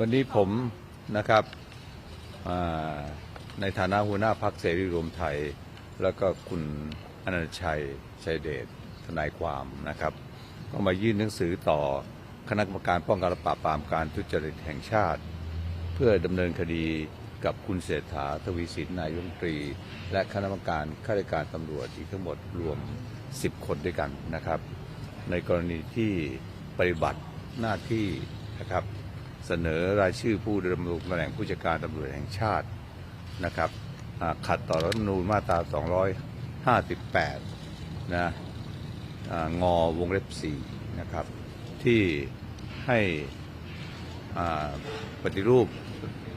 วันนี้ผมนะครับในฐานะหัวหน้าพักเสรีรวมไทย แล้วก็คุณอนันชัยชัยเดชทนายความนะครับ ก็มายื่นหนังสือต่อคณะกรรมการป้องกันและปราบปรามการทุจริตแห่งชาติ เพื่อดำเนินคดีกับคุณเศรษฐาทวีสินนายรัฐมนตรี และคณะกรรมการข้าราชการตำรวจอีกทั้งหมดรวม 10 คนด้วยกันนะครับ ในกรณีที่ปฏิบัติหน้าที่นะครับ เสนอรายชื่อผู้ดำรงตำแหน่งผู้จัดการตำรวจแห่งชาตินะครับขัดต่อรัฐธรรมนูญมาตรา 258 นะงอวงเล็บ 4 นะครับ ที่ให้ปฏิรูป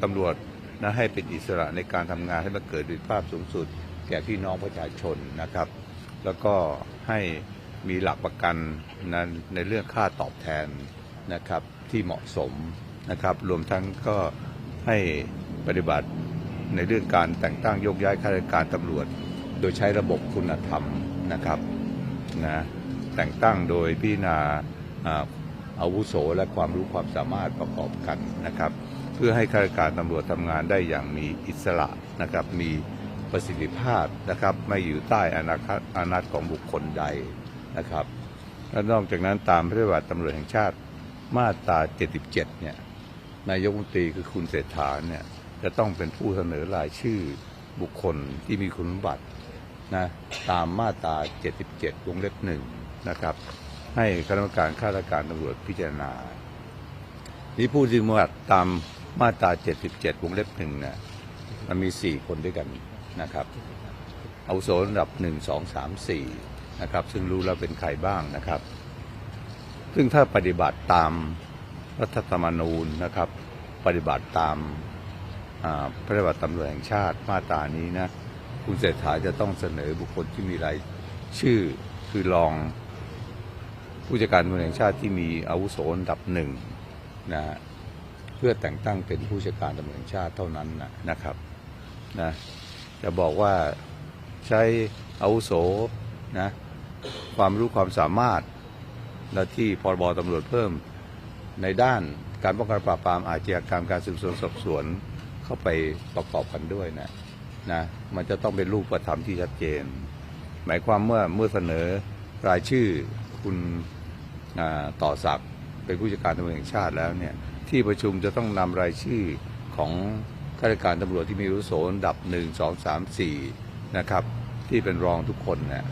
ตำรวจนะให้เป็นอิสระในการทำงานให้มันเกิดประสิทธิภาพสูงสุด แก่พี่น้องประชาชนนะครับ แล้วก็ให้มีหลักประกันนะในเรื่องค่าตอบแทนนะครับที่เหมาะสม นะครับ รวมทั้งก็ให้ปฏิบัติในเรื่องการแต่งตั้งโยกย้ายข้าราชการตำรวจ โดยใช้ระบบคุณธรรมนะครับนะแต่งตั้งโดยพิจารณาอาวุโสและความรู้ความสามารถประกอบกันนะครับ เพื่อให้ข้าราชการตำรวจทำงานได้อย่างมีอิสระนะครับ มีประสิทธิภาพนะครับ ไม่อยู่ใต้อานาคอานัตของบุคคลใดนะครับและนอกจากนั้นตามพระราชบัญญัติตำรวจแห่งชาติมาตรา 77 เนี่ย นายกรัฐมนตรีคือคุณเศรษฐาเนี่ยจะต้องเป็นผู้เสนอรายชื่อบุคคลที่มีคุณสมบัตินะตามมาตรา 77 วงเล็บหนึ่งนะครับ ให้คณะกรรมการข้าราชการตำรวจพิจารณา นี่ผู้ที่มาตามมาตรา 77 วงเล็บหนึ่งเนี่ยมันมี 4 คนด้วยกันนะครับ เอาวุโสระดับ 1 2 3 4 นะครับ ซึ่งรู้แล้วเป็นใครบ้างนะครับ ซึ่งถ้าปฏิบัติตาม รัฐธรรมนูญนะครับ ปฏิบัติตามพระราชบัติตำรวจแห่งชาติมาตรานี้นะคุณเศรษฐาจะต้องเสนอบุคคลที่มีรายชื่อคือรองผู้จัดการตำรวจแห่งชาติที่มีอาวุโสอันดับหนึ่งนะฮะเพื่อแต่งตั้งเป็นผู้จัดการตำรวจแห่งชาติเท่านั้นนะนะครับนะจะบอกว่าใช้อาวุโสนะความรู้ความสามารถและที่พรบตำรวจเพิ่ม ในด้านการป้องกันปราบปรามอาชญากรรมการสืบสวนสอบสวนเข้าไปประกอบกันด้วยนะนะมันจะต้องเป็นรูปธรรมที่ชัดเจน หมายความเมื่อเมื่อเสนอรายชื่อคุณต่อศักดิ์เป็นผู้จัดการตำรวจแห่งชาติแล้วเนี่ยที่ประชุมจะต้องนำรายชื่อของข้าราชการตำรวจที่มีอาวุโสนดับหนึ่งสองสามสี่นะครับ ที่เป็นรองทุกคนเนี่ย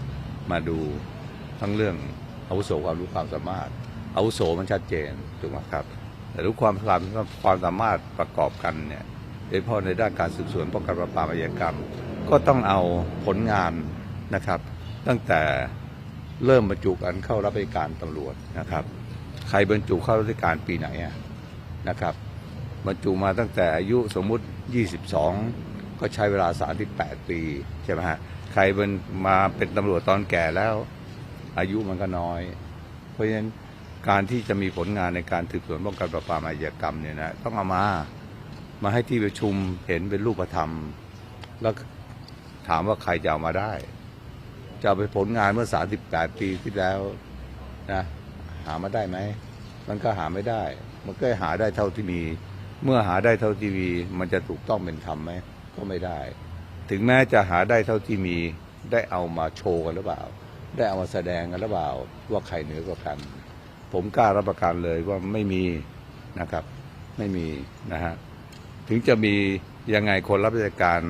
มาดูทั้งเรื่องอาวุโสความรู้ความสามารถ อาวุโสมันชัดเจนถูกไหมครับ แต่รู้ความความความสามารถประกอบกันเนี่ยโดยเฉพาะในด้านการสืบสวนป้องกันปราบปรามอาชญากรรม ก็ต้องเอาผลงานนะครับ ตั้งแต่เริ่มบรรจุกันเข้ารับราชการตำรวจนะครับ ใครบรรจุเข้ารับราชการปีไหนะนะครับบรรจุมาตั้งแต่อายุสมมุติ 22 ก็ใช้เวลา 38 ปีใช่ไหมฮะใครเป็นมาเป็นตำรวจตอนแก่แล้ว อายุมันก็น้อย เพราะฉะนั้น การที่จะมีผลงานในการสืบสวนป้องกันปราบปรามอาชญากรรมเนี่ยนะต้องเอามามาให้ที่ประชุมเห็นเป็นรูปธรรม แล้วถามว่าใครจะเอามาได้ จะไปผลงานเมื่อ 38 ปีที่แล้วนะหามาได้ไหม มันก็หาไม่ได้ มันก็หาได้เท่าที่มี เมื่อหาได้เท่าที่มี มันจะถูกต้องเป็นธรรมไหมก็ไม่ได้ ถึงแม้จะหาได้เท่าที่มีได้เอามาโชว์กันหรือเปล่า ได้เอามาแสดงกันหรือเปล่าว่าใครเหนือกว่ากัน ผมกล้ารับประกันเลยว่าไม่มีนะครับ ไม่มีนะฮะถึงจะมียังไงคนรับราชการ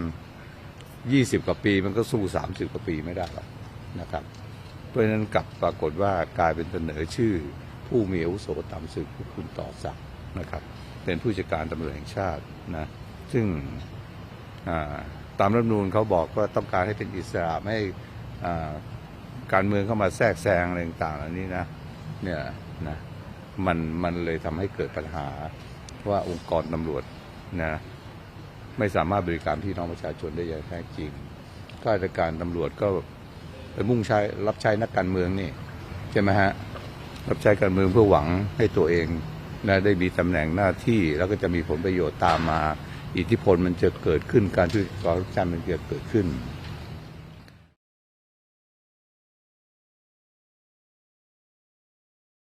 20 กว่าปีมันก็สู้ 30 กว่าปีไม่ได้หรอกนะครับ เพราะฉะนั้นกลับปรากฏว่ากลายเป็นเสนอชื่อ ผู้มีอาวุโสต่ำสุดคุณต่อศักดิ์นะครับ เป็นผู้จัดการตำรวจแห่งชาตินะซึ่งตามรัฐมนูญเขาบอกว่าต้องการให้เป็นอิสระไม่ให้การเมืองเข้ามาแทรกแซงอะไรต่างๆเหล่านี้นะเนี่ย นะมันมันเลยทำให้เกิดปัญหาว่าองค์กรตำรวจนะไม่สามารถบริการพี่น้องประชาชนได้อย่างแท้จริงข้าราชการตำรวจก็ไปมุ่งใช้รับใช้นักการเมืองนี่ใช่ไหมฮะรับใช้การเมืองเพื่อหวังให้ตัวเองนะได้มีตำแหน่งหน้าที่แล้วก็จะมีผลประโยชน์ตามมา อิทธิพลมันจะเกิดขึ้นการทุจริตคอร์รัปชันมันจะเกิดขึ้น